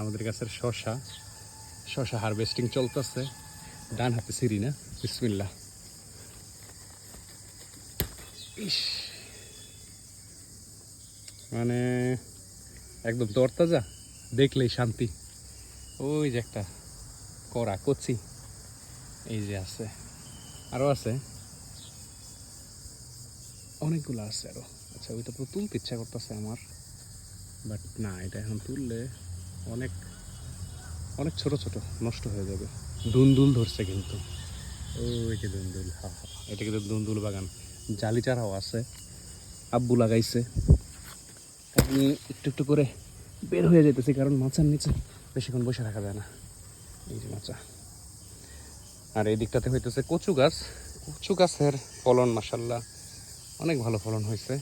আমাদের কাছের শশা। শশা হারভেস্টিং চলতেছে। ডান হাতে সিঁড়ি না? বিসমিল্লা ইস। মানে একদম দরতাজা দেখলেই শান্তি। ওই যে একটা করা কচি, এই যে আছে। আরও আছে? অনেকগুলো আছে আরও আচ্ছা ওইটা পুরো তুলতে ইচ্ছা করতেছে আমার। বাট না, এটা এখন তুললে অনেক অনেক ছোট ছোট নষ্ট হয়ে যাবে। দুন্দুল ধরছে কিন্তু। ওই যে দুন্দুল হা হা। এটা কিন্তু দুন্দুল বাগান। জালি চারাও আছে। আব্বু লাগাইছে। আমি একটু একটু করে বের হয়ে যেতেছি কারণ মাচার নিচে বেশিক্ষণ বসে রাখা যায় না। এই যে মাচা আর এই দিকটাতে হইতেছে কচু গাছ। কচু গাছের ফলন মাসাল্লাহ অনেক ভালো ফলন হয়েছে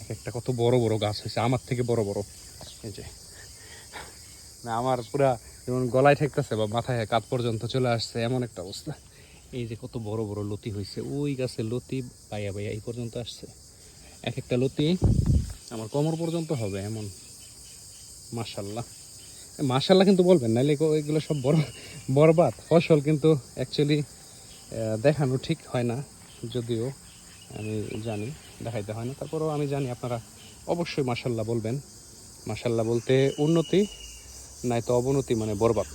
এক একটা কত বড় বড় গাছ হয়েছে আমার থেকে বড় বড়। এই যে। আমার পুরা যেমন গলায় ঠেকতেছে বা মাথায় কাত পর্যন্ত চলে আসছে, এমন একটা অবস্থা। এই যে কত বড় বড় লতি হয়েছে ওই গাছের লতি বাইয়া বাইয়া এই পর্যন্ত আসছে। এক একটা লতি আমার কোমর পর্যন্ত হবে এমন। মাশাল্লাহ। মাশাল্লাহ কিন্তু বলবেন নাহলে এগো- এগুলো সব বড় বরবাদ। ফসল কিন্তু অ্যাকচুয়ালি দেখানো ঠিক হয় না, যদিও আমি জানি, দেখাইতে হয় না। তারপরেও আমি জানি, আপনারা অবশ্যই মাশাল্লাহ বলবেন। মাশাল্লাহ বলতে উন্নতি নাই তো অবনতি মানে বরবাদ।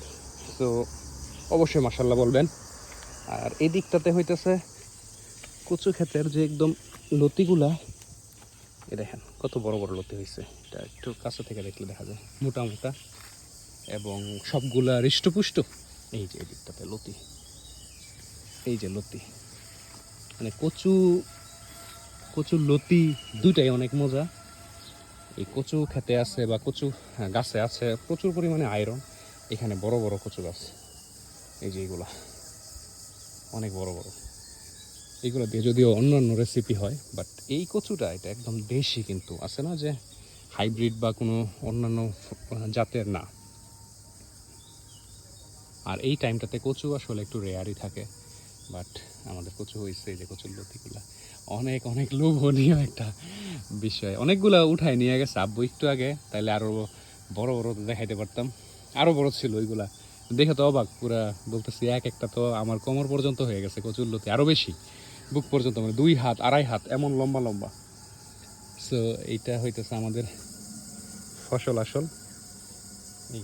তো অবশ্যই মাশাল্লাহ বলবেন। আর এই দিকটাতে হইতেছে কচু ক্ষেতের যে একদম লতিগুলা, এ দেখেন কত বড় বড় লতি হয়েছে এটা একটু কাছে থেকে দেখলে দেখা যায়, মোটা মোটা। এবং সবগুলা হৃষ্টপুষ্ট। এই যে এই দিকটাতে লতি। এই যে লতি। মানে কচু কচু লতি দুইটাই অনেক মজা। এই কচু খেতে আছে বা কচু হ্যাঁ, গাছে আছে প্রচুর পরিমাণে আয়রন এখানে বড় বড় কচু গাছ। এই যে এগুলা অনেক বড় বড়। এগুলো দিয়ে যদিও অন্যান্য রেসিপি হয় বাট এই কচুটা এটা একদম দেশি কিন্তু আছে না যে হাইব্রিড বা কোনো অন্যান্য জাতের? না। আর এই টাইমটাতে কচু আসলে একটু রেয়ারই থাকে। বাট আমাদের কচু হয়েছে যে কচুর লতিগুলা। অনেক অনেক লোভনীয় একটা বিষয়। অনেকগুলা উঠায় নিয়ে গেছে। আব্বু একটু আগে, তাইলে আরও বড় বড় দেখাইতে পারতাম। আরও বড় ছিল ওইগুলা। দেখে তো অবাক, পুরা বলতেছি এক একটা তো আমার কোমর পর্যন্ত হয়ে গেছে কচুর লতি। আরও বেশি, বুক পর্যন্ত মানে দুই হাত, আড়াই হাত, এমন লম্বা লম্বা। সো এইটা হইতেছে আমাদের ফসল আসল। এই